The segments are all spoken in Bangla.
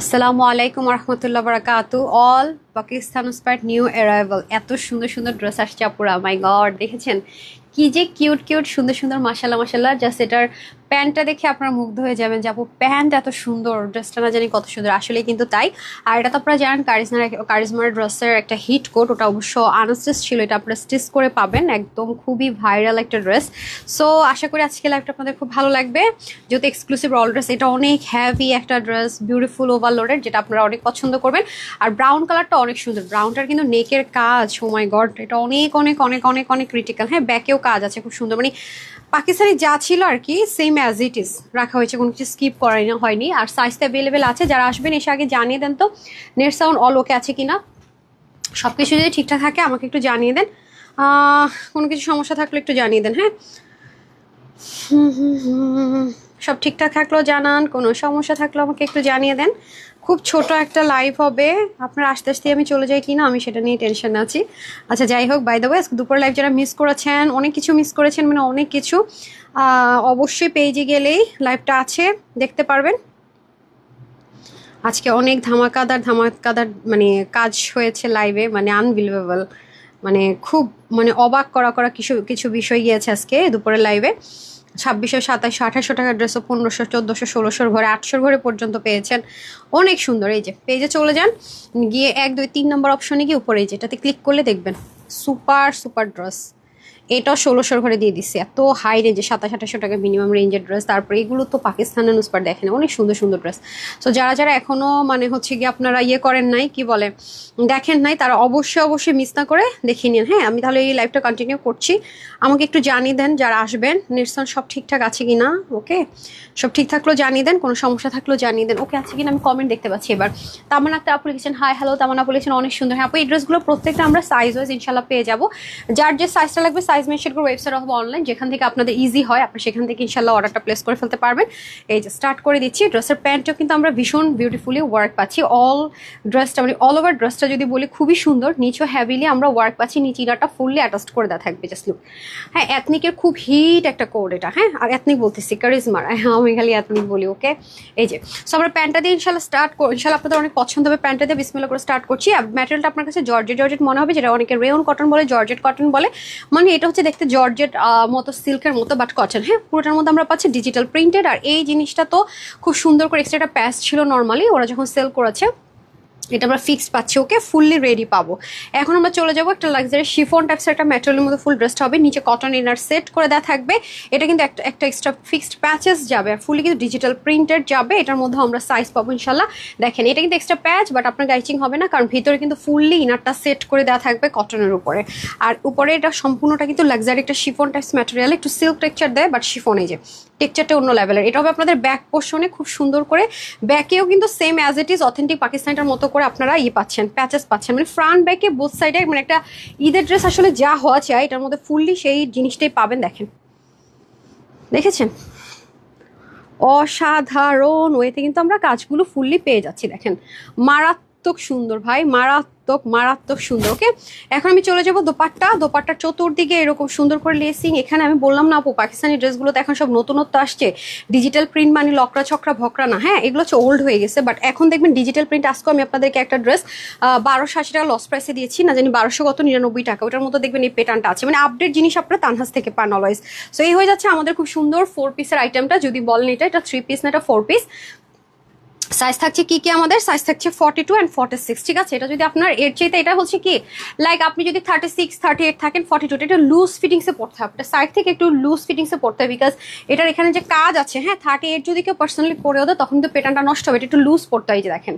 আসসালামু আলাইকুম রহমতুল্লাহ বারাকাতু। All Pakistan sport new arrival এত সুন্দর সুন্দর ড্রেস আসছে আপুরা। মাই গড দেখেছেন? কি যে কিউট কিউট সুন্দর সুন্দর মাসাল্লাহ মাসাল্লাহ জাস্ট এটার প্যান্টটা দেখে আপনারা মুগ্ধ হয়ে যাবেন যে, আপু, প্যান্ট এত সুন্দর, ড্রেসটা না জানি কত সুন্দর। আসলে কিন্তু তাই। আর এটা তো আপনারা জানেন, কারিজমার কারিজমার ড্রেসের একটা হিট কোট, ওটা অবশ্য আনস্টিচ ছিল, এটা আপনারা স্টিচ করে পাবেন। একদম খুবই ভাইরাল একটা ড্রেস। সো, আশা করি আজকে লাইফটা আপনাদের খুব ভালো লাগবে। যেহেতু এক্সক্লুসিভ অল ড্রেস এটা অনেক হ্যাভি একটা ড্রেস বিউটিফুল ওভারলোডেড যেটা আপনারা অনেক পছন্দ করবেন। আর ব্রাউন কালারটা অনেক সুন্দর। ব্রাউনটার কিন্তু নেকের কাজ সময় গড এটা অনেক অনেক অনেক অনেক অনেক ক্রিটিক্যাল হ্যাঁ ব্যাকেও কাজ আছে, খুব সুন্দর। মানে পাকিস্তানি যা ছিল আর কি সেম অ্যাজ ইট ইজ রাখা হয়েছে, কোনো কিছু স্কিপ করাই না, হয়নি। আর সাইজটা অ্যাভেলেবেল আছে, যারা আসবেন এসে আগে জানিয়ে দেন তো নেট সাউন্ড অল ওকে আছে কিনা। সব কিছু যদি ঠিকঠাক থাকে, আমাকে একটু জানিয়ে দেন। কোনো কিছু সমস্যা থাকলে একটু জানিয়ে দেন হ্যাঁ। সব ঠিকঠাক থাকলেও জানান। কোনো সমস্যা থাকলেও আমাকে একটু জানিয়ে দেন। খুব ছোট একটা লাইভ হবে। আপনার আস্তে আস্তে আমি চলে যাই কিনা, আমি সেটা নিয়ে টেনশন আছি। আচ্ছা যাই হোক বাই দ্য ওয়ে দুপুর লাইভ যারা মিস করেছেন, অনেক কিছু মিস করেছেন মানে অনেক কিছু অবশ্যই পেজে গেলেই লাইভটা আছে, দেখতে পারবেন। আজকে অনেক ধামাকাদার ধামাকাদার মানে কাজ হয়েছে লাইভে মানে আনবিলিভেবল মানে খুব মানে অবাক করা করা কিছু কিছু বিষয় গিয়েছে আজকে দুপুরের লাইভে ছাব্বিশশো সাতাশশো, আঠাশশো টাকার ড্রেসও পনেরোশো, চোদ্দোশো, ষোলোশোর ঘরে, আটশোর ঘরে পর্যন্ত পেয়েছেন। অনেক সুন্দর, এই যে পেজে চলে যান, গিয়ে এক, দুই, তিন নম্বর অপশনে গিয়ে উপরে, এই যে, এটাতে ক্লিক করলে দেখবেন সুপার সুপার ড্রেস এটাও ষোলোশোর ঘরে দিয়ে দিচ্ছে এত হাই রেঞ্জে সাতাশ, আঠাশশো টাকা মিনিমাম রেঞ্জের ড্রেস তারপরে এগুলো তো পাকিস্তানের নুসপার দেখেন অনেক সুন্দর সুন্দর ড্রেস সো যারা যারা এখনও মানে হচ্ছে গিয়ে আপনারা ইয়ে করেন নাই, কি বলে, দেখেন নাই, তারা অবশ্যই অবশ্যই মিস না করে দেখে নিন। হ্যাঁ আমি তাহলে এই লাইভটা কন্টিনিউ করছি। আমাকে একটু জানিয়ে দেন যারা আসবেন। নির্সন, সব ঠিকঠাক আছে কি না ওকে? সব ঠিক থাকলেও জানিয়ে দেন, কোনো সমস্যা থাকলেও জানিয়ে দেন। ওকে, আছে কিনা? আমি কমেন্ট দেখতে পাচ্ছি এবার। তামান একটা আপু লিখেছেন হাই হ্যালো তামান আপু লিখেছেন অনেক সুন্দর। হ্যাঁ আপু এই ড্রেসগুলো প্রত্যেকটা আমরা সাইজ ওয়াইজ ইনশাল্লাহ পেয়ে যাব। যার যে সাইজটা লাগবে সাইজ মেনশন করে ওয়েবসাইট অথবা অনলাইন যেখান থেকে আপনাদের ইজি হয়, আপনি সেখান থেকে ইনশাল্লাহ অর্ডারটা প্লেস করে ফেলতে পারবেন। এই যে স্টার্ট করে দিচ্ছি ড্রেসের প্যান্টও কিন্তু আমরা ভীষণ বিউটিফুলি ওয়ার্ক পাচ্ছি। অল ড্রেসটা মানে অল ওভার ড্রেসটা যদি বলি, খুবই সুন্দর, নিচেও হ্যাভিলি আমরা ওয়ার্ক পাচ্ছি, নিচে ইনারটা ফুললি অ্যাটাস্ট করে দেওয়া থাকবে জাস্ট লুক হ্যাঁ অ্যাথনিকের খুব হিট একটা কোড এটা। হ্যাঁ আর এথনিক বলতেছি কারিজমার হ্যাঁ আমি খালি অ্যাথনিক বলি ওকে এই যে সো আমরা প্যান্টটা দিয়ে ইনশাল্লাহ স্টার্ট ইনশাল্লাহ আপনাদের অনেক পছন্দ হবে প্যান্টটা দিয়ে বিসমিল্লা করে স্টার্ট করছি। আর ম্যাটেরিয়ালটা আপনার কাছে জর্জেট জর্জেট মনে হবে, যেটা অনেকে রেয়ন কটন বলে জর্জেট কটন বলে। মানে এটা হচ্ছে দেখতে জর্জেট মতো সিল্কের মতো বাট কটন হ্যাঁ? পুরোটার মধ্যে আমরা পাচ্ছি ডিজিটাল প্রিন্টেড আর এই জিনিসটা তো খুব সুন্দর করে এক্সট্রা একটা প্যাচ ছিল নর্মালি ওরা যখন সেল করেছে এটা আমরা ফিক্সড পাচ্ছি ওকে ফুললি রেডি পাবো। এখন আমরা চলে যাব একটা লাক্সারি শিফন টাইপসের একটা ম্যাটেরিয়ালের মধ্যে ফুল ড্রেসটা হবে। নিচে কটন ইনার সেট করে দেওয়া থাকবে। এটা কিন্তু একটা একটা এক্সট্রা ফিক্সড প্যাচেস যাবে। ফুললি কিন্তু ডিজিটাল প্রিন্টেড যাবে। এটার মধ্যে আমরা সাইজ পাবো ইনশাল্লাহ দেখেন, এটা কিন্তু এক্সট্রা প্যাচ বাট আপনার গাইচিং হবে না, কারণ ভিতরে কিন্তু ফুললি ইনারটা সেট করে দেওয়া থাকবে কটনের উপরে। আর উপরে এটা সম্পূর্ণটা কিন্তু লাক্সারি একটা শিফন টাইপস ম্যাটেরিয়াল একটু সিল্ক টেক্সচার দেয় বাট শিফনে যে। টেক্সচারটা অন্য লেভেলের এটা হবে আপনাদের ব্যাক পোর্শনে খুব সুন্দর করে। ব্যাকেও কিন্তু same as it is authentic পাকিস্তানটার মতো করে আপনারা ই পাচ্ছেন প্যাচেস পাচ্ছেন। মানে ফ্রন্ট ব্যাকে বোথ সাইডে মানে একটা ঈদের ড্রেস আসলে যা হওয়া চাই, এটার মধ্যে ফুললি সেই জিনিসটাই পাবেন, দেখেন। দেখেছেন? অসাধারণ ওয়েতে কিন্তু আমরা কাজগুলো ফুললি পেয়ে যাচ্ছি, দেখেন। মারাত্মক সুন্দর, ভাই। মারাত্মক মারাত্মক সুন্দর ওকে এখন আমি চলে যাব দোপাট্টা। দোপাট্টার চতুর্দিকে এরকম সুন্দর করে লেসিং এখানে আমি বললাম না আপু, পাকিস্তানি ড্রেসগুলোতে এখন সব নতুনত্ব আসছে। ডিজিটাল প্রিন্ট মানে লকড়া ছকরা ভকরা না হ্যাঁ? এগুলো হচ্ছে ওল্ড হয়ে গেছে বাট এখন দেখবেন ডিজিটাল প্রিন্ট আজকেও আমি আপনাদেরকে একটা ড্রেস বারোশো আশি টাকা লস প্রাইসে দিয়েছি, না জানি বারোশো কত, নিরানব্বই টাকা, ওটার মতো দেখবেন এই পেটার্নটা আছে। মানে আপডেট জিনিস আপনারা তানহাস থেকে পান অলওয়েজ সো এই হয়ে যাচ্ছে আমাদের খুব সুন্দর ফোর পিসের আইটেমটা যদি বলেন এটা এটা থ্রি পিস না, এটা ফোর পিস সাইজ থাকছে কি কি আমাদের? সাইজ থাকছে forty two and forty six ঠিক আছে? এটা যদি আপনার এর চাইতে এটা হচ্ছে কি? লাইক আপনি যদি থার্টি সিক্স থার্টি এইট থাকেন ফর্টি টু এটা লুজ ফিটিংসে পড়তে হবে। এটা সাইড থেকে একটু লুজ ফিটিংসে পড়তে হবে বিকজ এটার এখানে যে কাজ আছে হ্যাঁ থার্টি এইট যদি কেউ পার্সোনালি করেও দেয়, তখন কিন্তু পেটানটা নষ্ট হবে। এটা একটু লুজ পড়তে হয় যে দেখেন।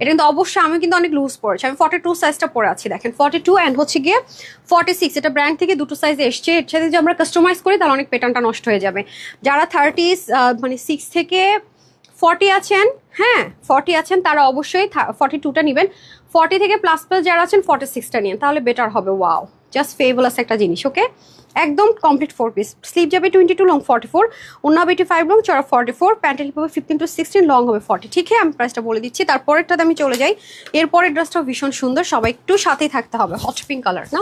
এটা কিন্তু অবশ্যই আমি কিন্তু অনেক লুজ পড়েছি আমি ফর্টি টু সাইজটা পরে আছি, দেখেন। ফর্টি টু অ্যান্ড হচ্ছে গিয়ে ফর্টি সিক্স এটা ব্র্যান্ড থেকে দুটো সাইজ এসছে। এর সাথে যদি আমরা কাস্টমাইজ করি, তাহলে অনেক পেটানটা নষ্ট হয়ে যাবে। যারা থার্টি মানে সিক্স থেকে ফর্টি আছেন হ্যাঁ ফর্টি আছেন, তারা অবশ্যই ফর্টি টুটা নেবেন। ফর্টি থেকে প্লাস প্লাস যারা আছেন ফর্টি সিক্সটা নিন, তাহলে বেটার হবে ওয়াও জাস্ট ফেবলাস একটা জিনিস ওকে একদম কমপ্লিট ফোর পিস স্লিপ যাবে twenty two long forty four অন্য এইটি ফাইভ লং চড়া ফর্টি ফোর প্যান্টেল হবে ফিফটিন টু সিক্সটিন লং হবে ফর্টি ঠিক আছে, আমি প্রাইসটা বলে দিচ্ছি। তারপরেরটাতে আমি চলে যাই। এরপরের ড্রেসটাও ভীষণ সুন্দর, সবাই একটু সাথেই থাকতে হবে। হট পিঙ্ক কালার না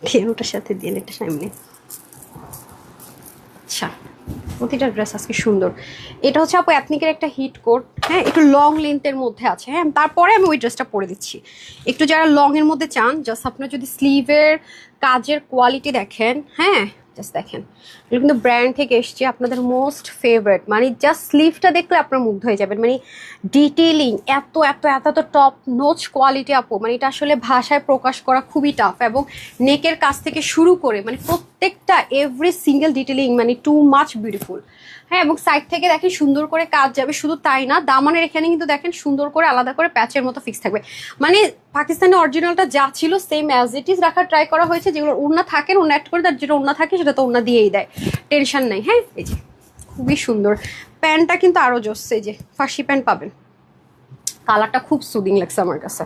দিয়ে ওটার সাথে দিয়ে এটা সামনে। আচ্ছা প্রতিটা ড্রেস আজকে সুন্দর। এটা হচ্ছে আপু অ্যাথনিকের একটা হিট কোট হ্যাঁ একটু লং লেন্থের মধ্যে আছে হ্যাঁ তারপরে আমি ওই ড্রেসটা পরে দিচ্ছি। একটু যারা লংয়ের মধ্যে চান, জাস্ট আপনার যদি স্লিভের কাজের কোয়ালিটি দেখেন হ্যাঁ জাস্ট দেখেন। এগুলো কিন্তু ব্র্যান্ড থেকে এসছে আপনাদের মোস্ট ফেভারেট মানে জাস্ট স্লিভটা দেখলে আপনার মুগ্ধ হয়ে যাবেন। মানে ডিটেলিং এত এত এত এত টপ নোচ কোয়ালিটি আপু। মানে এটা আসলে ভাষায় প্রকাশ করা খুবই টাফ এবং নেকের কাছ থেকে শুরু করে মানে প্রত্যেকটা এভরি সিঙ্গেল ডিটেলিং মানে টু মাচ বিউটিফুল হ্যাঁ এবং সাইড থেকে দেখেন সুন্দর করে কাজ যাবে, শুধু তাই না, দামানের এখানে কিন্তু দেখেন সুন্দর করে আলাদা করে প্যাচের মতো ফিক্স থাকবে। মানে পাকিস্তানি অরিজিনালটা যা ছিল সেম অ্যাজ ইট ইজ রাখার ট্রাই করা হয়েছে, যেগুলো ওড়না থাকেন ওড়না অ্যাড করে তার যেটা ওড়না থাকে, সেটা তো ওড়না দিয়েই দেয়। টেনশন নেই হ্যাঁ এই যে, খুবই সুন্দর। প্যান্টটা কিন্তু আরও জোসছে যে ফার্সি প্যান্ট পাবেন। কালারটা খুব সুদিং লাগছে আমার কাছে।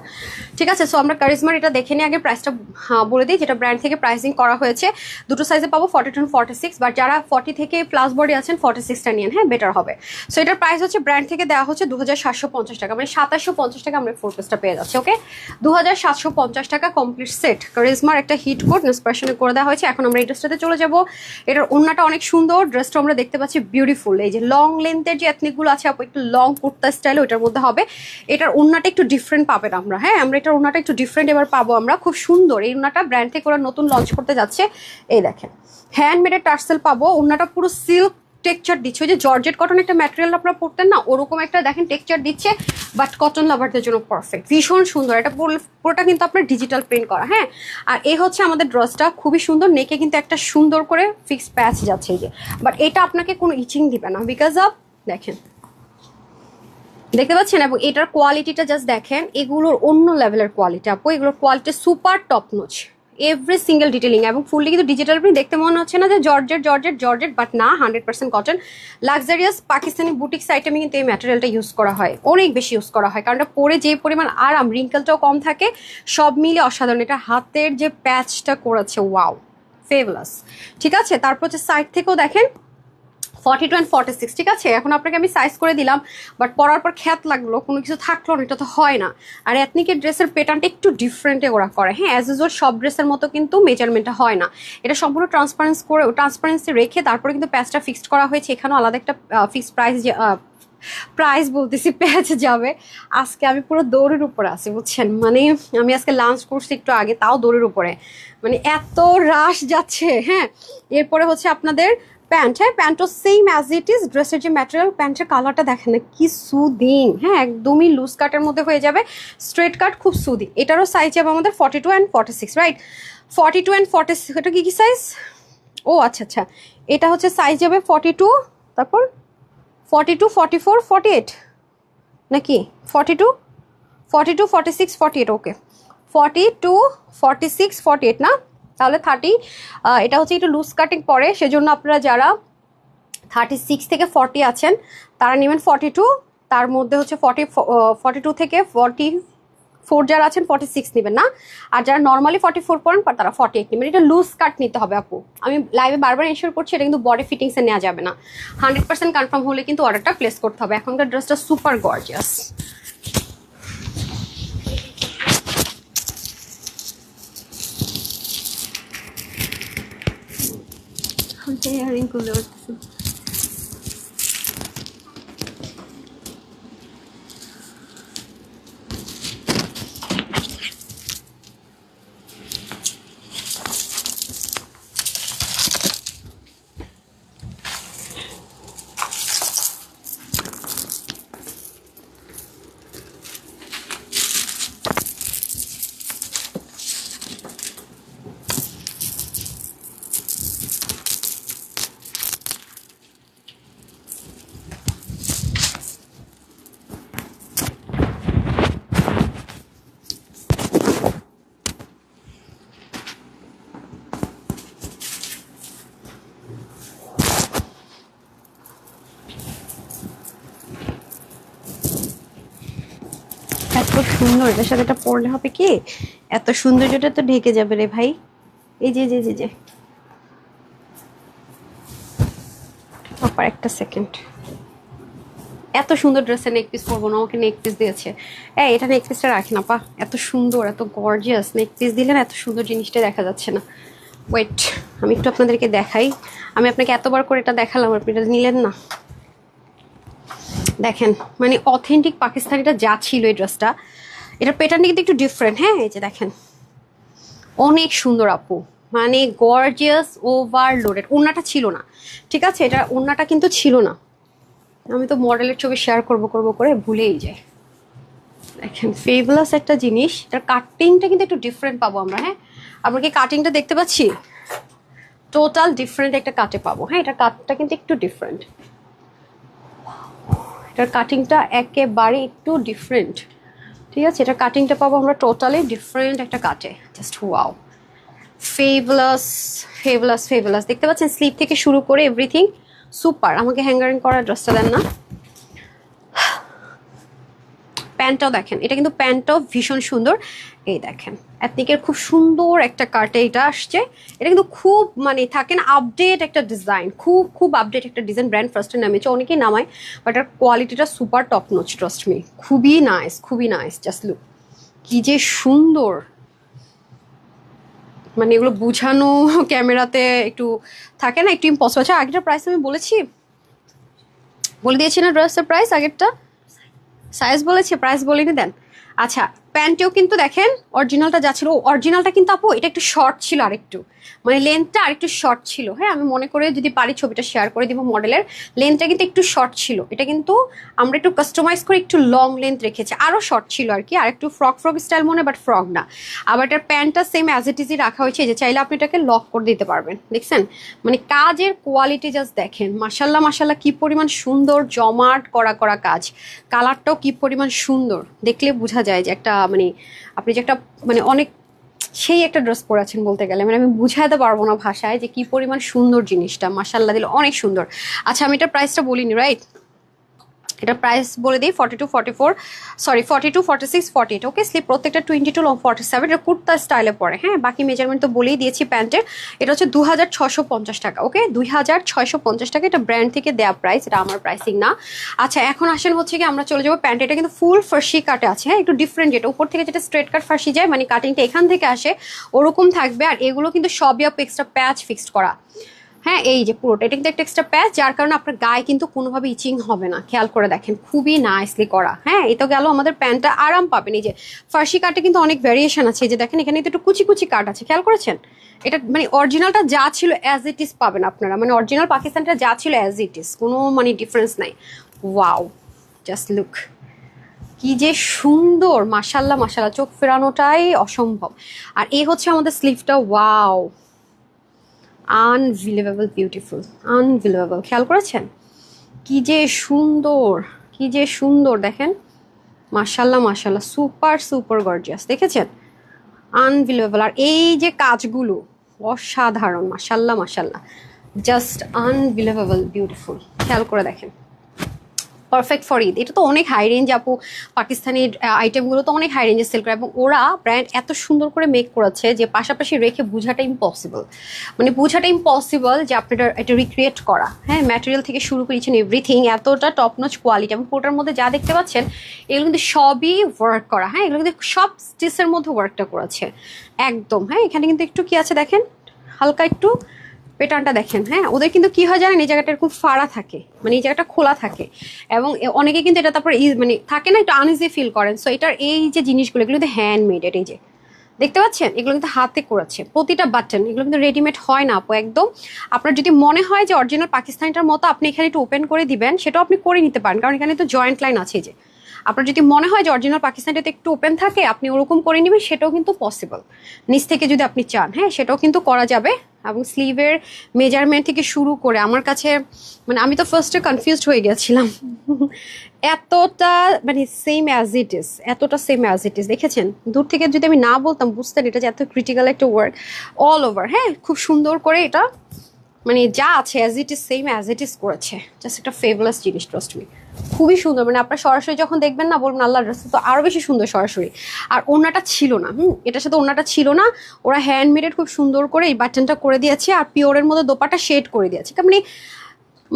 ঠিক আছে সো আমরা কারিজমার এটা দেখে নিয়ে আগে প্রাইসটা হ্যাঁ বলে দিই, যেটা ব্র্যান্ড থেকে প্রাইসিং করা হয়েছে। দুটো সাইজে পাবো ফর্টি টু সিক্স বাট যারা ফর্টি থেকে প্লাস বডি আছেন ফর্টি সিক্সটা নিয়ে হ্যাঁ বেটার হবে। সো এটার প্রাইস হচ্ছে ব্র্যান্ড থেকে দেওয়া হচ্ছে দু হাজার সাতশো পঞ্চাশ টাকা মানে সাতাশশো টাকা আমরা ফোর পেয়ে যাচ্ছি ওকে দু হাজার সাতশো পঞ্চাশ টাকা কমপ্লিট সেট কারিজমার একটা হিট কোড ইন্সপিরেশনে করে দেওয়া হয়েছে। এখন আমরা এই চলে যাব। এটার ওন্নাটা অনেক সুন্দর ড্রেসটা আমরা দেখতে পাচ্ছি বিউটিফুল এই যে লং লেন্থের যে এথনিকগুলো আছে, আপু, একটু লং কুর্তা স্টাইল ওইটার মধ্যে হবে। এটার ওন্নাটা একটু ডিফারেন্ট পাবেন আমরা হ্যাঁ? আমরা এটার ওনাটা একটু ডিফারেন্ট এবার পাবো আমরা। খুব সুন্দর। এই ওনাটা ব্র্যান্ড থেকে ওরা নতুন লঞ্চ করতে যাচ্ছে। এই দেখেন। হ্যান্ডমেডের টার্সেল পাবো। ওনাটা পুরো সিল্ক টেক্সচার দিচ্ছে। ওই যে জর্জেট কটন একটা ম্যাটেরিয়াল আপনারা পড়তেন না, ওরকম একটা দেখেন টেক্সচার দিচ্ছে বাট কটন লাভারদের জন্য পারফেক্ট ভীষণ সুন্দর। এটা পুরো- পুরোটা কিন্তু আপনার ডিজিটাল প্রিন্ট করা হ্যাঁ? আর এ হচ্ছে আমাদের ড্রেসটা খুবই সুন্দর। নেকে কিন্তু একটা সুন্দর করে ফিক্স প্যাচ যাচ্ছে এই যে। বাট এটা আপনাকে কোনো ইচিং দিবে না। বিকজ অফ দেখেন দেখতে পাচ্ছেন, এবং এটার কোয়ালিটিটা জাস্ট দেখেন, এগুলোর অন্য লেভেলের কোয়ালিটি আপু, এগুলোর quality super top notch every single detailing এবং ফুললি কিন্তু ডিজিটাল প্রিন্ট দেখতে মনে হচ্ছে না যে জর্জেট জর্জেট জর্জেট বাট না hundred percent cotton luxurious Pakistani boutiques আইটেমে কিন্তু এই ম্যাটেরিয়ালটা ইউজ করা হয়। অনেক বেশি ইউজ করা হয়, কারণ এটা পরে যে পরিমাণ আরাম রিঙ্কেলটাও কম থাকে। সব মিলে অসাধারণ। এটা হাতের যে প্যাচটা করেছে ওয়াও ফেভলাস ঠিক আছে? তারপর হচ্ছে সাইড থেকেও দেখেন forty two and forty six ঠিক আছে? এখন আপনাকে আমি সাইজ করে দিলাম বাট পরার পর খ্যাত লাগল, কোনো কিছু থাকল না, এটা তো হয় না। আর এথনিকের ড্রেসের প্যাটার্নটা একটু ডিফারেন্টে ওরা করে। হ্যাঁ অ্যাজ ইউজুয়াল সব ড্রেসের মতো কিন্তু মেজারমেন্টটা হয় না। এটা সম্পূর্ণ ট্রান্সপারেন্স করে ট্রান্সপারেন্সি রেখে তারপরে কিন্তু প্যাচটা ফিক্সড করা হয়েছে। এখানেও আলাদা একটা ফিক্সড প্রাইস প্রাইস বলতেছি প্যাচ যাবে। আজকে আমি পুরো দৌড়ের উপরে আছি, বুঝছেন? মানে আমি আজকে লাঞ্চ করছি একটু আগে, তাও দৌড়ের উপরে। মানে এত রাশ যাচ্ছে হ্যাঁ? এরপরে হচ্ছে আপনাদের প্যান্ট হ্যাঁ প্যান্টও সেম অ্যাজ ইট ইজ ড্রেসের যে ম্যাটেরিয়াল প্যান্টের কালারটা দেখেন না, কি সুদিং হ্যাঁ একদমই লুজ কাটের মধ্যে হয়ে যাবে স্ট্রেট কাট খুব সুদিং এটারও সাইজ যাবে আমাদের forty two and forty six right forty two and forty six এটা কী কী সাইজ ও আচ্ছা আচ্ছা এটা হচ্ছে সাইজ যাবে ফর্টি টু তারপর forty two forty four forty eight নাকি? Forty two forty two forty six forty eight okay forty two forty six forty eight না? তাহলে থার্টি এটা হচ্ছে একটু লুজ কাটিং পরে, সেজন্য আপনারা যারা থার্টি সিক্স থেকে ফর্টি আছেন, তারা নেবেন ফর্টি টু তার মধ্যে হচ্ছে ফর্টি ফর্টি টু থেকে ফর্টি ফোর যারা আছেন ফর্টি সিক্স নেবেন না। আর যারা নর্মালি ফর্টি ফোর পড়েন তারা ফর্টি এইট নেবেন। এটা লুজ কাট নিতে হবে আপু। আমি লাইভে বারবার এনশিওর করছি, এটা কিন্তু বডি ফিটিংসে নেওয়া যাবে না। হান্ড্রেড পার্সেন্ট কনফার্ম হলে কিন্তু অর্ডারটা প্লেস করতে হবে। এখনকার ড্রেসটা সুপার গর্জিয়াস হেয়ারিংগুলো এত সুন্দর এটার সাথে এটা পরলে হবে কি? এত সৌন্দর্যটা তো ঢেকে যাবে রে ভাই। এই যে যে যে যে। অপার একটা সেকেন্ড এত সুন্দর ড্রেসের নেক পিস পরবো না আমাকে নেক পিস দিয়েছে। এই, এটা নেক পিসটা রাখি না পা এত সুন্দর, এত গর্জিয়াস নেক পিস দিলে না এত সুন্দর জিনিসটা দেখা যাচ্ছে না। ওয়েট আমি একটু আপনাদেরকে দেখাই। আমি আপনাকে এতবার করে এটা দেখালাম, আপনি এটা নিলেন না। দেখেন মানে অথেন্টিক পাকিস্তানিটা যা ছিল এই ড্রেসটা এটা প্যাটার্নটা কিন্তু একটু ডিফারেন্ট হ্যাঁ? এই যে দেখেন। অনেক সুন্দর আপু। মানে গর্জিয়াস ওভারলোডেড ওড়নাটা ছিল না, ঠিক আছে? এটা ওড়নাটা কিন্তু ছিল না। আমি তো মডেলের ছবি শেয়ার করব করব করে ভুলেই যাই। দেখেন ফেভলাস একটা জিনিস। এটার কাটিংটা কিন্তু একটু ডিফারেন্ট পাবো আমরা হ্যাঁ? আমরা কি কাটিংটা দেখতে পাচ্ছি? টোটাল ডিফারেন্ট একটা কাটে পাবো হ্যাঁ? এটার কাটটা কিন্তু একটু ডিফারেন্ট এটার কাটিংটা একেবারে একটু ডিফারেন্ট ঠিক আছে? এটা কাটিংটা পাবো আমরা টোটালি ডিফারেন্ট একটা কাটে জাস্ট ওয়াও ফেভলাস ফেভলাস ফেভলাস দেখতে পাচ্ছেন স্লিপ থেকে শুরু করে এভরিথিং সুপার আমাকে হ্যাঙ্গারিং করার ড্রেসটা দেন না। প্যান্টটাও দেখেন, এটা কিন্তু প্যান্টটাও ভীষণ সুন্দর। এই দেখেন অ্যাথনিকের খুব সুন্দর একটা কার্টে এটা আসছে। এটা কিন্তু খুব মানে থাকেন আপডেট একটা ডিজাইন খুব খুব আপডেট একটা ডিজাইন ব্র্যান্ড ফার্স্টে নামিয়েছে, অনেকেই নামায় বাট এর কোয়ালিটিটা super top notch trust me খুবই নাইস খুবই নাইস জাস্ট লুক কি যে সুন্দর। মানে এগুলো বুঝানো ক্যামেরাতে একটু থাকে না, একটু ইম্পসিবল আচ্ছা আগেরটা প্রাইস আমি বলেছি? বলে দিয়েছি না ড্রেসের প্রাইস আগেরটা? সাইজ বলেছে প্রাইস বলিনি দেন। আচ্ছা প্যান্টেও কিন্তু দেখেন অরিজিনালটা যা ছিল অরিজিনালটা কিন্তু আপু, এটা একটু শর্ট ছিল আরেকটু। মানে লেন্থটা আরেকটু শর্ট ছিল। হ্যাঁ আমি মনে করে যদি পারি ছবিটা শেয়ার করে দিব মডেলের লেন্থটা কিন্তু একটু শর্ট ছিল। এটা কিন্তু আমরা একটু কাস্টমাইজ করে একটু লং লেন্থ রেখেছি। আরও শর্ট ছিল আর কি আর একটু ফ্রক ফ্রক স্টাইল মনে বাট ফ্রক না। আবার এটার প্যান্টটা সেম অ্যাজ ইট ইজই রাখা হয়েছে যে চাইলে আপনি এটাকে লক করে দিতে পারবেন। দেখছেন? মানে কাজের কোয়ালিটি জাস্ট দেখেন। মাসাল্লাহ মাসাল্লাহ কি পরিমাণ সুন্দর, জমাট করা করা কাজ। কালারটাও কি পরিমাণ সুন্দর। দেখলে বোঝা যায় যে একটা মানে আপনি যে একটা মানে অনেক, সেই একটা ড্রেস পরে আছেন বলতে গেলে মানে আমি বুঝাতে পারব না ভাষায় যে কি পরিমাণ সুন্দর জিনিসটা মাসাল্লাহ দিল অনেক সুন্দর। আচ্ছা আমি এটা প্রাইসটা বলিনি রাইট এটা প্রাইস বলে দিই forty two forty four sorry forty two forty six forty eight okay slip প্রত্যেকটা twenty two long forty seven এটা কুর্তা স্টাইলে পড়ে হ্যাঁ? বাকি মেজারমেন্ট তো বলেই দিয়েছি প্যান্টের এটা হচ্ছে দু হাজার ছশো পঞ্চাশ টাকা ওকে দুই হাজার ছয়শো পঞ্চাশ টাকা এটা ব্র্যান্ড থেকে দেওয়া প্রাইস এটা আমার প্রাইসিং না। আচ্ছা এখন আসেন হচ্ছে কি, আমরা চলে যাব প্যান্ট। এটা কিন্তু ফুল ফার্সি কাটে আছে হ্যাঁ? একটু ডিফারেন্ট যেটা, উপর থেকে যেটা স্ট্রেট কাট ফার্সি যায় মানে কাটিংটা এখান থেকে আসে, ওরকম থাকবে। আর এগুলো কিন্তু সবই আপ এক্সট্রা প্যাচ ফিক্সড করা। হ্যাঁ এই যে পুরোটা, এটা কিন্তু একটা এক্সট্রা প্যাচ যার কারণে আপনার গায়ে কিন্তু কোনোভাবে ইচিং হবে না। খেয়াল করে দেখেন, খুবই নাইসলি করা। হ্যাঁ তো গেল আমাদের প্যান্টটা, আরাম পাবেন। এই যে ফার্সি কাটে কিন্তু অনেক ভ্যারিয়েশন আছে। যে দেখেন, এখানে একটু কুচি কুচি কাট আছে, খেয়াল করেছেন? এটা মানে অরিজিনালটা যা ছিল অ্যাজ ইট ইজ পাবেন আপনারা। মানে অরিজিনাল পাকিস্তানটা যা ছিল অ্যাজ ইট ইজ কোনো মানে ডিফারেন্স নাই। ওয়াও জাস্ট লুক কি যে সুন্দর মাসাল্লাহ মাসাল্লাহ চোখ ফেরানোটাই অসম্ভব। আর এই হচ্ছে আমাদের স্লিভটা ওয়াও আনবিলিভেবল বিউটিফুল আনবিলিভেবল খেয়াল করেছেন? কি যে সুন্দর, কি যে সুন্দর। দেখেন মার্শাল্লাহ মার্শাল্লাহ সুপার সুপার গর্জিয়াস দেখেছেন? আনবিলিভেবল আর এই যে কাজগুলো, অসাধারণ মাশাল্লাহ মাশাল্লাহ জাস্ট আনবিলিভেবল বিউটিফুল খেয়াল করে দেখেন। Perfect for Eid. এটা তো অনেক হাই রেঞ্জ আপু, পাকিস্তানি আইটেমগুলো তো অনেক হাই রেঞ্জে সেল করে। এবং ওরা ব্র্যান্ড এত সুন্দর করে মেক করেছে যে পাশাপাশি রেখে বোঝাটা ইম্পসিবল মানে বোঝাটা ইম্পসিবল যে আপনার এটা রিক্রিয়েট করা। হ্যাঁ ম্যাটেরিয়াল থেকে শুরু করেছেন এভরিথিং এতটা টপ কোয়ালিটি এবং পুরোটার মধ্যে যা দেখতে পাচ্ছেন, এগুলো কিন্তু সবই ওয়ার্ক করা। হ্যাঁ এগুলো কিন্তু সব স্টিচের মধ্যে ওয়ার্কটা করেছে। একদম হ্যাঁ এখানে কিন্তু একটু কি আছে দেখেন? হালকা একটু পেটার্নটা দেখেন হ্যাঁ? ওদের কিন্তু কি হয় জানেন? এই জায়গাটা এরকম ফাড়া থাকে। মানে এই জায়গাটা খোলা থাকে। এবং অনেকে কিন্তু এটা তারপর মানে থাকে না, একটু আনইজি ফিল করেন। সো এটার এই যে জিনিসগুলো, এগুলো কিন্তু হ্যান্ডমেড এই যে। দেখতে পাচ্ছেন? এগুলো কিন্তু হাতে করেছে প্রতিটা বাটন এগুলো কিন্তু রেডিমেড হয় না, আপু, একদম। আপনার যদি মনে হয় যে অরিজিনাল পাকিস্তানিটার মতো আপনি এখানে একটু ওপেন করে দিবেন, সেটাও আপনি করে নিতে পারেন। কারণ এখানে তো জয়েন্ট লাইন আছে যে। আপনার যদি মনে হয় যে অরিজিনাল পাকিস্তানিটাতে একটু ওপেন থাকে, আপনি ওরকম করে নেবেন, সেটাও কিন্তু পসিবল নিচ থেকে যদি আপনি চান হ্যাঁ? সেটাও কিন্তু করা যাবে। এবং স্লিভের মেজারমেন্ট থেকে শুরু করে আমার কাছে মানে আমি তো ফার্স্টে কনফিউজড হয়ে গেছিলাম। এতটা মানে সেম অ্যাজ ইট ইজ এতটা সেম অ্যাজ ইট ইজ দেখেছেন? দূর থেকে যদি আমি না বলতাম, বুঝতেন এটা যে এত ক্রিটিক্যাল একটা ওয়ার্ক অল ওভার হ্যাঁ খুব সুন্দর করে এটা মানে যা আছে as it is same as it is করেছে। জাস্ট একটা ফেভারাস জিনিস ট্রাস্ট মি খুবই সুন্দর। মানে আপনার সরাসরি যখন দেখবেন না, বলবেন আল্লাহ রাস্তা তো আরও বেশি সুন্দর সরাসরি। আর ওনাটা ছিল না, হুম? এটার সাথে ওনাটা ছিল না। ওরা হ্যান্ডমেডেড খুব সুন্দর করে এই বাটনটা করে দিয়েছে আর পিওরের মধ্যে দোপাটা শেড করে দিয়েছে। মানে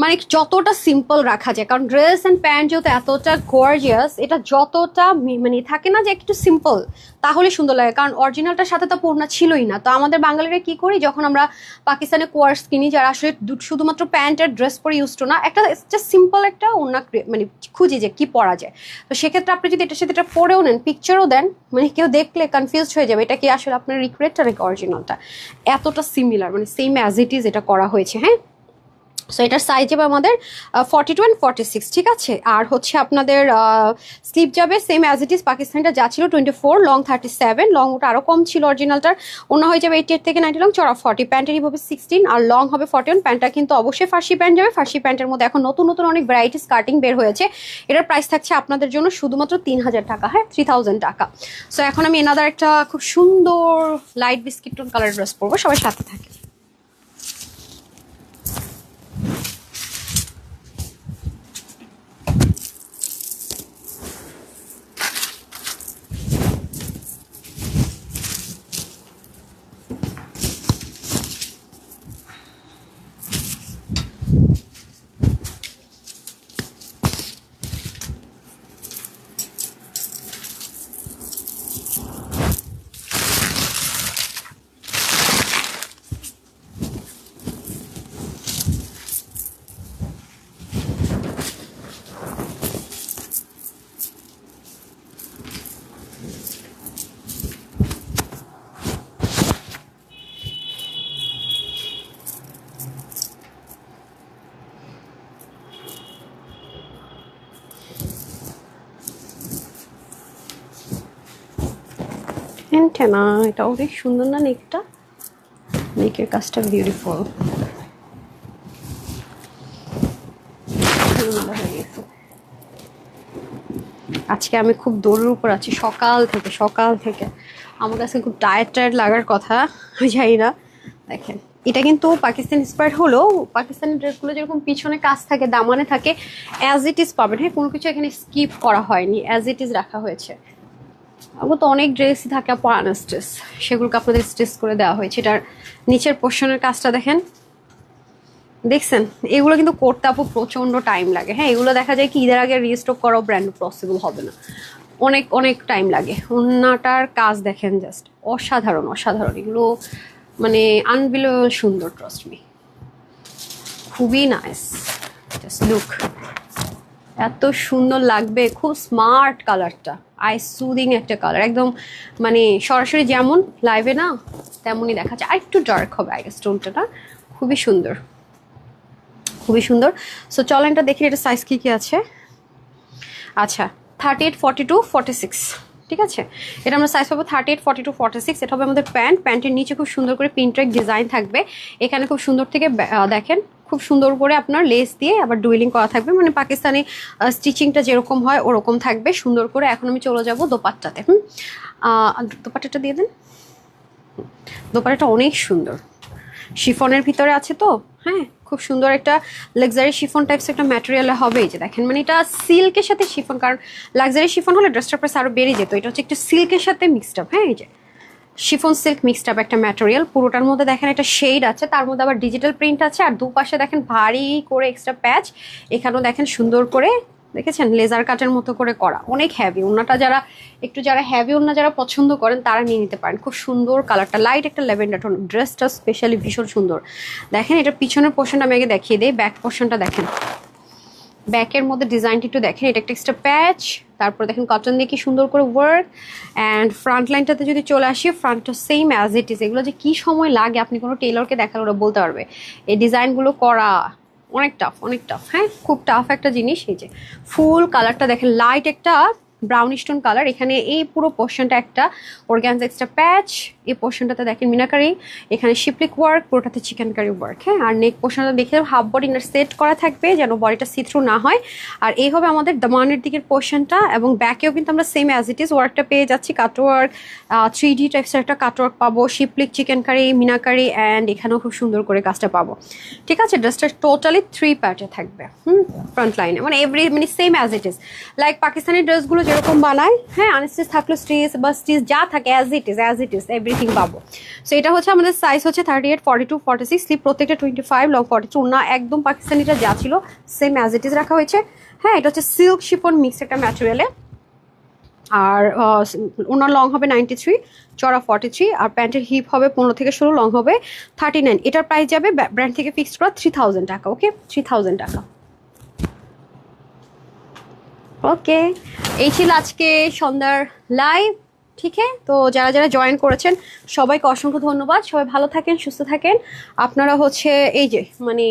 মানে যতটা সিম্পল রাখা যায়। কারণ ড্রেস অ্যান্ড প্যান্ট যেহেতু এতটা গর্জিয়াস এটা যতটা মানে থাকে না যে একটু সিম্পল তাহলে সুন্দর লাগে। কারণ অরিজিনালটার সাথে তো পূর্ণা ছিলই না। তো আমাদের বাঙালিরা কি করি, যখন আমরা পাকিস্তানে কোয়ার্স কিনি, যারা আসলে শুধুমাত্র প্যান্ট আর ড্রেস পরে ইউজ না, একটা জাস্ট সিম্পল একটা ওনা মানে খুঁজি যে কি পরা যায়। তো সেক্ষেত্রে আপনি যদি এটার সাথে এটা পরেও নেন পিকচারও দেন মানে কেউ দেখলে কনফিউজ হয়ে যাবে, এটা কি আসলে আপনার রিক্রেটটা নাকি অরিজিনালটা এতটা সিমিলার মানে সেম অ্যাজ ইট ইজ এটা করা হয়েছে হ্যাঁ? সো এটার সাইজ যাবে আমাদের forty two and forty six ঠিক আছে? আর হচ্ছে আপনাদের স্লিপ যাবে সেম অ্যাজ ইট ইজ পাকিস্তানটা যা ছিল twenty four long thirty seven long ওটা আরও কম ছিল অরিজিনালটার অন্য হয়ে যাবে এইটি থেকে নাইনটি লং চড়া ফর্টি প্যান্টেরই হবে সিক্সটিন আর লং হবে ফর্টি ওয়ান প্যান্টটা কিন্তু অবশ্যই ফার্সি প্যান্ট যাবে। ফার্সি প্যান্টের মধ্যে এখন নতুন নতুন অনেক ভ্যারাইটিস কাটিং বের হয়েছে। এটার প্রাইস থাকছে আপনাদের জন্য শুধুমাত্র তিন হাজার টাকা হ্যাঁ থ্রি থাউজেন্ড টাকা। সো এখন আমি এনাদার একটা খুব সুন্দর লাইট বিস্কিট কালার ড্রেস পরবো, সবাই সাথে থাকে না, এটা অনেক সুন্দর না নেকটা? নেকের কাজটা বিউটিফুল আজকে আমি খুব দৌড়ের উপর আছি, সকাল থেকে সকাল থেকে। আমার কাছে খুব টায়ার্ড টায়ার্ড লাগার কথা যাই না। দেখেন, এটা কিন্তু পাকিস্তান ইন্সপায়ার্ড হলেও, পাকিস্তানি ড্রেসগুলো যেরকম পিছনে কাজ থাকে, দামানে থাকে অ্যাজ ইট ইজ পাবেন হ্যাঁ কোনো কিছু এখানে স্কিপ করা হয়নি অ্যাজ ইট ইজ রাখা হয়েছে। আমার তো অনেক ড্রেসই থাকে আপু আনস্টেস সেগুলোকে আপনাদের স্টেস করে দেওয়া হয়েছে। এটার নিচের পোর্শনের কাজটা দেখেন। দেখছেন? এগুলো কিন্তু করতে আপু প্রচণ্ড টাইম লাগে। হ্যাঁ এগুলো দেখা যায় কি, ঈদের আগে রিস্টক করাও ব্র্যান্ড পসিবল হবে না। অনেক অনেক টাইম লাগে। অন্যটার কাজ দেখেন জাস্ট অসাধারণ অসাধারণ। এগুলো মানে আনবিলেবল সুন্দর ট্রাস্ট মি খুবই নাইস জাস্ট লুক এত সুন্দর লাগবে, খুব স্মার্ট কালারটা আই সুদিং একটা কালার একদম মানে সরাসরি যেমন লাইভে না, তেমনই দেখাচ্ছে। আর একটু ডার্ক হবে আই গেস টোনটা না, খুবই সুন্দর খুবই সুন্দর। সো চলেনটা দেখি এটা সাইজ কী কী আছে। আচ্ছা thirty eight forty two forty six ঠিক আছে? এটা আমরা সাইজ পাবো thirty eight forty two forty six এটা হবে আমাদের প্যান্ট প্যান্টের নিচে খুব সুন্দর করে প্রিন্টের ডিজাইন থাকবে। এখানে খুব সুন্দর থেকে দেখেন খুব সুন্দর করে আপনার লেস দিয়ে আবার ডুয়েলিং করা থাকবে। মানে পাকিস্তানি স্টিচিংটা যেরকম হয় ওরকম থাকবে। সুন্দর করে এখন আমি চলে যাব দোপাট্টাতে, হুম? দোপাট্টাটা দিয়ে দেন। দোপাট্টাটা অনেক সুন্দর। শিফনের ভিতরে আছে তো? হ্যাঁ খুব সুন্দর একটা লাক্সারি শিফন টাইপস একটা ম্যাটেরিয়ালে হবে যে দেখেন। মানে এটা সিল্কের সাথে শিফন, কারণ লাক্সারি শিফন হলে ড্রেসটার প্রাইস আরও বেড়ে যেত। এটা হচ্ছে একটু সিল্কের সাথে মিক্সড আপ হ্যাঁ এই যে। শিফন সিল্ক মিক্সড আপ একটা ম্যাটেরিয়াল পুরোটার মধ্যে দেখেন একটা শেড আছে, তার মধ্যে আবার ডিজিটাল প্রিন্ট আছে, আর দুপাশে দেখেন ভারী করে এক্সট্রা প্যাচ এখানেও দেখেন সুন্দর করে, দেখেছেন? লেজার কাটের মতো করে করা। অনেক হ্যাভি ওনাটা যারা, একটু যারা হ্যাভি ওনা যারা পছন্দ করেন, তারা নিয়ে নিতে পারেন। খুব সুন্দর কালারটা লাইট একটা ল্যাভেন্ডার টোন ড্রেসটা স্পেশালি ভীষণ সুন্দর। দেখেন, এটা পিছনের পোর্শনটা আমি আগে দেখিয়ে দিই ব্যাক পোর্শনটা দেখেন। ব্যাকের মধ্যে ডিজাইনটি একটু দেখেন, এটা একটা এক্সট্রা প্যাচ তারপর দেখেন কটন দিয়ে কি সুন্দর করে ওয়ার্ক অ্যান্ড ফ্রন্ট লাইনটাতে যদি চলে আসি ফ্রন্টটা সেম অ্যাজ ইট ইজ এগুলো যে কি সময় লাগে আপনি কোনো টেলরকে দেখালে ওরা বলতে পারবে। এই ডিজাইনগুলো করা অনেক টাফ অনেক টাফ হ্যাঁ? খুব টাফ একটা জিনিস, এই যে ফুল কালারটা দেখেন লাইট একটা ব্রাউন স্টোন কালার এখানে এই পুরো পোর্শনটা একটা অর্গ্যানজ এক্সট্রা প্যাচ এই পোর্শনটাতে দেখেন, মিনাকারি, এখানে শিপলিক ওয়ার্ক পুরোটাতে চিকেন কারি ওয়ার্ক হ্যাঁ? আর নেক পোর্শনটা দেখে হাফ বডি সেট করা থাকবে যেন বডিটা সিথ্রু না হয়। আর এই হবে আমাদের দমানের দিকের পোর্শনটা এবং ব্যাকেও কিন্তু আমরা সেম অ্যাজ ইট ইজ ওয়ার্কটা পেয়ে যাচ্ছি। কাটওয়ার্ক থ্রি ডি টাইপসের একটা কাটওয়ার্ক পাবো শিপলিক চিকেন কারি মিনাকারি অ্যান্ড এখানেও খুব সুন্দর করে কাজটা পাবো। ঠিক আছে? ড্রেসটা টোটালি থ্রি প্যাটে থাকবে, হুম? ফ্রন্ট লাইনে মানে এভরি মানে same as it is like Pakistani ড্রেসগুলো যেরকম বানায় হ্যাঁ? আনস্টিচ থাকল স্টিচ বা স্টিচ যা থাকে as it is as it is every everything পাবো। সো এটা হচ্ছে আমাদের সাইজ হচ্ছে thirty eight forty two forty six slip প্রত্যেকটা twenty five long forty two না, একদম পাকিস্তানিটা যা ছিল সেম অ্যাজ ইট ইজ রাখা হয়েছে। হ্যাঁ এটা হচ্ছে সিল্ক শিপন মিক্স একটা ম্যাটেরিয়ালে আর ওনার লং হবে নাইনটি থ্রি চড়া ফর্টি থ্রি আর প্যান্টের হিপ হবে পনেরো থেকে ষোলো লং হবে থার্টি নাইন এটার প্রাইস যাবে ব্র্যান্ড থেকে ফিক্সড করা থ্রি থাউজেন্ড টাকা ওকে থ্রি থাউজেন্ড টাকা। ওকে এই ছিল আজকে সন্ধ্যার লাইভ ঠিক আছে? তো যারা যারা জয়েন করেছেন, সবাইকে অসংখ্য ধন্যবাদ। সবাই ভালো থাকেন, সুস্থ থাকেন। আপনারা হচ্ছে এই যে মানে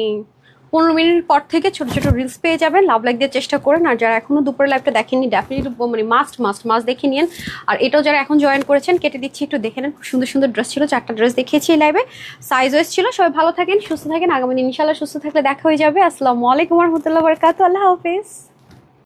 পনেরো মিনিট পর থেকে ছোট ছোট রিলস পেয়ে যাবেন। লাভ লাইক দিয়ে চেষ্টা করেন। আর যারা এখনও দুপুরের লাইভটা দেখেননি ডেফিনেটলি মানে মাস্ট মাস্ট মাস্ট দেখে নিন আর এটাও যারা এখন জয়েন করেছেন, কেটে দিচ্ছি, একটু দেখে নেন। খুব সুন্দর সুন্দর ড্রেস ছিল, চারটা ড্রেস দেখিয়েছি এই লাইভে সাইজ ওয়েস ছিল, সবাই ভালো থাকেন, সুস্থ থাকেন। আগামী দিন ইনশাল্লাহ সুস্থ থাকলে দেখা হয়ে যাবে। আসসালামু আলাইকুম রহমতুল্লাহ বরকাত আল্লাহ হাফিজ।